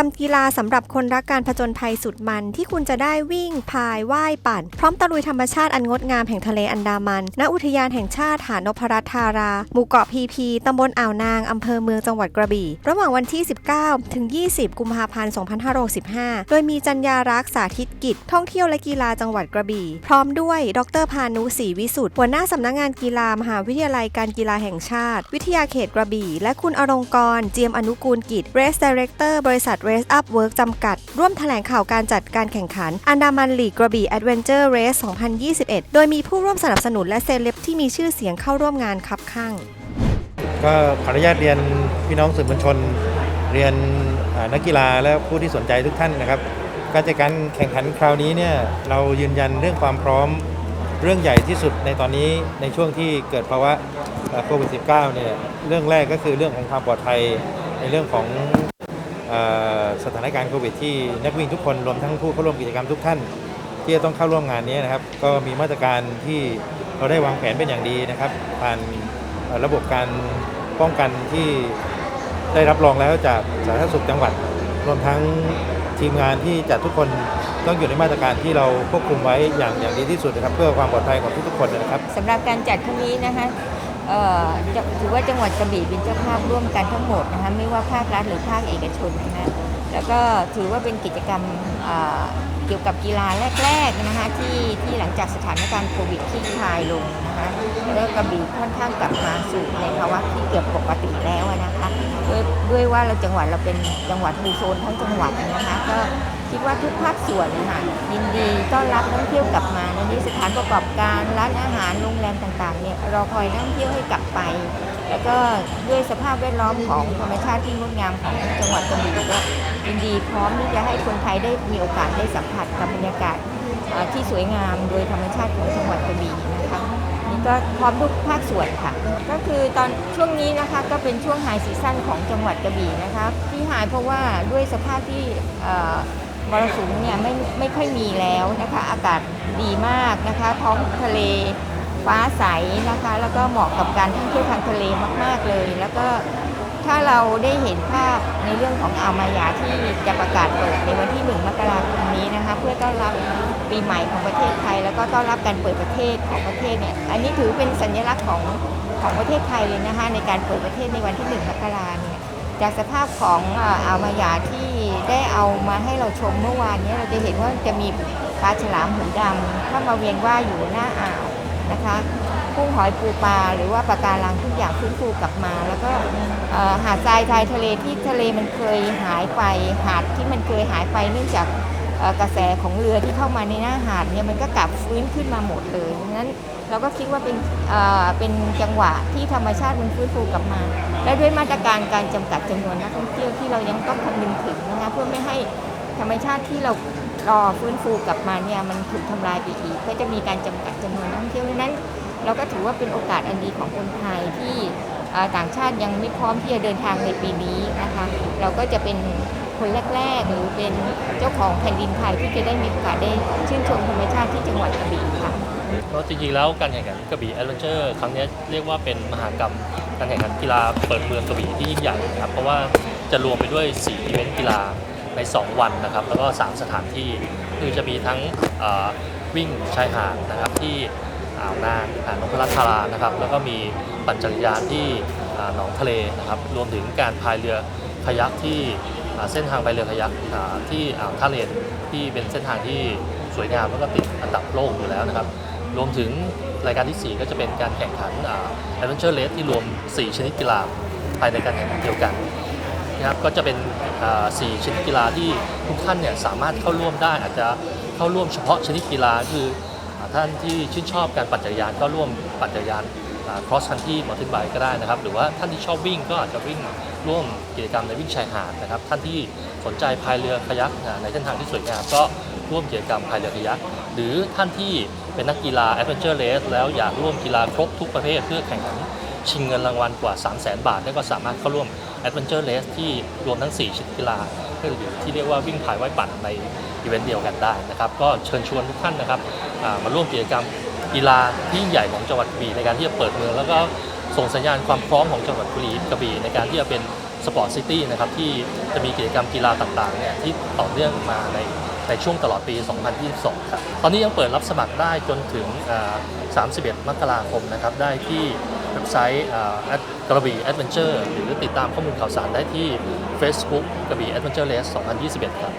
รมกีฬาสำหรับคนรักการผจญภัยสุดมัน ที่คุณจะได้วิ่งพายว่ายปั่น พร้อมตะลุยธรรมชาติอันงดงามแห่งทะเลอันดามัน ณ อุทยานแห่งชาติหาดนพรัตน์ธารา หมู่เกาะพีพีตำบลอ่าวนาง อำเภอเมืองจังหวัดกระบี่ ระหว่างวันที่ 19 ถึง 20 กุมภาพันธ์ 2565 โดยมีจัญญารักษ์สาธิตกิจ ท่องเที่ยวและกีฬาจังหวัดกระบี่ พร้อมด้วย ดรพานุศรีวิสุทธิ์หัวหน้าสำนักงานกีฬามหาวิทยาลัยการกีฬาแห่งชาติ วิทยาเขตกระบี่ และคุณอรงกร เจียมอนุกูลกิจ Race Director บริษัท Race Up Work จำกัด ร่วมแถลงข่าวการจัดการแข่งขัน อันดามันลีกกระบี่ Adventure Race 2021 โดยมีผู้ร่วมสนับสนุนและเซเลบที่มีชื่อเสียงเข้าร่วมงานคับข้าง ก็ขออนุญาตเรียนพี่น้องสื่อมวลชน เรียนนักกีฬาและผู้ที่สนใจทุกท่านนะครับ การจัดการแข่งขันคราวนี้เนี่ยเรายืนยันเรื่องความพร้อมเรื่องใหญ่ที่สุดในตอนนี้ในช่วงที่เกิดภาวะโควิด -19 เนี่ยเรื่องแรกก็คือเรื่องของความปลอดภัยในเรื่องของ สถานการณ์โควิดที่นักวิ่งทุกคนรวมทั้งผู้เข้าร่วมกิจกรรมทุกท่าน ที่จะต้องเข้าร่วมงานนี้นะครับ ก็มีมาตรการที่เราได้วางแผนเป็นอย่างดีนะครับ ผ่านระบบการป้องกันที่ได้รับรองแล้วจากสาธารณสุขจังหวัด รวมทั้งทีมงานที่จัดทุกคนต้องอยู่ในมาตรการที่เราควบคุมไว้อย่างอย่างดีที่สุดนะครับ เพื่อความปลอดภัยของทุกๆคนนะครับสำหรับการจัดครั้งนี้นะคะ ถือว่าจังหวัดกระบี่เป็นเจ้าภาพร่วมกันทั้งหมดนะคะไม่ว่าภาครัฐหรือภาคเอกชนนะคะแล้วก็ถือว่าเป็นกิจกรรมเกี่ยวกับกีฬาแรกๆนะคะที่ที่หลังจากสถานการณ์โควิดที่คลายลงนะคะแล้วกระบี่ค่อนข้างกลับมาสู่ในภาวะที่เกือบปกติแล้วนะคะด้วยด้วยว่าเราจังหวัดเราเป็นจังหวัดบูโซนทั้งจังหวัดนะคะก็ คิดว่าทุกภาคส่วนนะคะยินดีต้อนรับนักท่องเที่ยวกลับมาในนี้สถานประกอบการร้านอาหารโรงแรมต่างๆเนี่ยรอคอยนักท่องเที่ยวให้กลับไป แล้วก็ด้วยสภาพแวดล้อมของธรรมชาติที่งดงามของจังหวัดกระบี่ก็ยินดีพร้อมที่จะให้คนไทยได้มีโอกาสได้สัมผัสกับบรรยากาศที่สวยงามโดยธรรมชาติของจังหวัดกระบี่นะคะนี่ก็พร้อมทุกภาคส่วนค่ะ ก็คือตอนช่วงนี้นะคะก็เป็นช่วงไฮซีซั่นของจังหวัดกระบี่นะคะที่หายเพราะว่าด้วยสภาพที่ มรสุมเนี่ยไม่ไม่ค่อยมีแล้วนะคะ อากาศดีมากนะคะ ท้องทะเลฟ้าใสนะคะ แล้วก็เหมาะกับการท่องเที่ยวทางทะเลมาก ๆเลย แล้วก็ถ้าเราได้เห็นภาพในเรื่องของอ่าวมายาที่จะประกาศเปิดในวันที่ 1 มกราคมนี้นะคะ เพื่อต้อนรับปีใหม่ของประเทศไทย แล้วก็ต้อนรับการเปิดประเทศของประเทศเนี่ยอันนี้ถือเป็นสัญลักษณ์ของของประเทศไทยเลยนะคะ ในการเปิดประเทศในวันที่ 1 มกราเนี่ยจากสภาพของเอ่ออ่าวมายาที่ ได้เอามาให้เราชมเมื่อวานนี้เราจะเห็นว่าจะมีปลาฉลามหูดำเข้ามาเวียนว่ายอยู่หน้าอ่าวนะคะกุ้งหอยปูปลาหรือว่าปลาการังทุกอย่างฟื้นฟูกลับมา แล้วก็หาดทรายทายทะเลที่ทะเลมันเคยหายไปหาดที่มันเคยหายไปเนื่องจาก กระแสของเรือที่เข้ามาในหน้าหาดเนี่ยมันก็กลับฟื้นขึ้นมาหมดเลยดังนั้นเราก็คิดว่าเป็นเป็นจังหวะที่ธรรมชาติมันฟื้นฟูกลับมา และด้วยมาตรการการจำกัดจำนวนนักท่องเที่ยวที่เรายังต้องคำนึงถึงนะคะเพื่อไม่ให้ธรรมชาติที่เรารอฟื้นฟูกลับมาเนี่ยมันถูกทำลายไปอีก ก็จะมีการจำกัดจำนวนนักท่องเที่ยวดังนั้น เราก็ถือว่าเป็นโอกาสอันดีของคนไทยที่ต่างชาติยังไม่พร้อมที่จะเดินทางในปีนี้นะคะ เราก็จะเป็น คนแรก ๆ หรือเป็นเจ้าของแผ่นดินไทยที่จะได้มีโอกาสได้ชื่นชมธรรมชาติที่จังหวัดกระบี่ค่ะก็จริงๆแล้วการแข่งขันกระบี่แอดเวนเจอร์ครั้งนี้เรียกว่าเป็นมหากรรมการแข่งขันกีฬาเปิดเมืองกระบี่ที่ยิ่งใหญ่นะครับเพราะว่าจะรวมไปด้วย4อีเวนต์กีฬาใน 2 วันนะครับ แล้วก็ 3 สถานที่คือจะมีทั้งวิ่งชายหาดนะครับที่อ่าวนางอ่าวนพรัตธารานะครับ แล้วก็มีปั่นจักรยานที่หนองทะเลนะครับ รวมถึงการพายเรือคายักที่ เส้นทางพายเรือคายักที่อ่าวท่าเลนที่เป็นเส้นทางที่สวยงามแล้วก็ติดอันดับโลกอยู่แล้วนะครับ รวมถึงรายการที่ 4 ก็จะเป็นการแข่งขันอ่า Adventure Race ที่รวม 4 ชนิดกีฬาภายในการแข่งขันเดียวกันนะครับก็จะเป็นอ่า4ชนิดกีฬาที่ทุกท่านเนี่ยสามารถเข้าร่วมได้อาจจะเข้าร่วมเฉพาะชนิดกีฬาคือท่านที่ชื่นชอบการปั่นจักรยานก็ร่วมปั่นจักรยาน cross country mountain bike ก็ได้นะครับ หรือว่าท่านที่ชอบวิ่งก็อาจจะวิ่งร่วมกิจกรรมในวิ่งชายหาดนะครับ ท่านที่สนใจพายเรือคายักในเส้นทางที่สวยงามก็ร่วมกิจกรรมพายเรือคายักหรือท่านที่เป็นนักกีฬา Adventure Race แล้วอยากร่วมกีฬาครบทุกประเภทเพื่อแข่งขันชิงเงินรางวัลกว่า 3 0 0 0 0 0 บาทก็สามารถเข้าร่วม Adventure Race ที่รวมทั้ง 4 ชนิดกีฬาที่เรียกว่าวิ่งผายว่ายปั่นในอีเวนต์เดียวกันได้นะครับ ก็เชิญชวนทุกท่านนะครับมาร่วมกิจกรรม กีฬาที่ใหญ่ของจังหวัดกระบี่ในการที่จะเปิดเมือง แล้วก็ส่งสัญญาณความพร้อมของจังหวัดกระบี่ในการที่จะเป็นสปอร์ตซิตี้นะครับที่จะมีกิจกรรมกีฬาต่างๆเนี่ยที่ต่อเนื่องมาในในช่วงตลอดปี 2022 ครับ ตอนนี้ยังเปิดรับสมัครได้จนถึง 31 มกราคมนะครับ ได้ที่เว็บไซต์กระบี่แอดเวนเจอร์หรือติดตามข้อมูลข่าวสารได้ที่ Facebook กระบี่แอดเวนเจอร์เลส2021 ครับ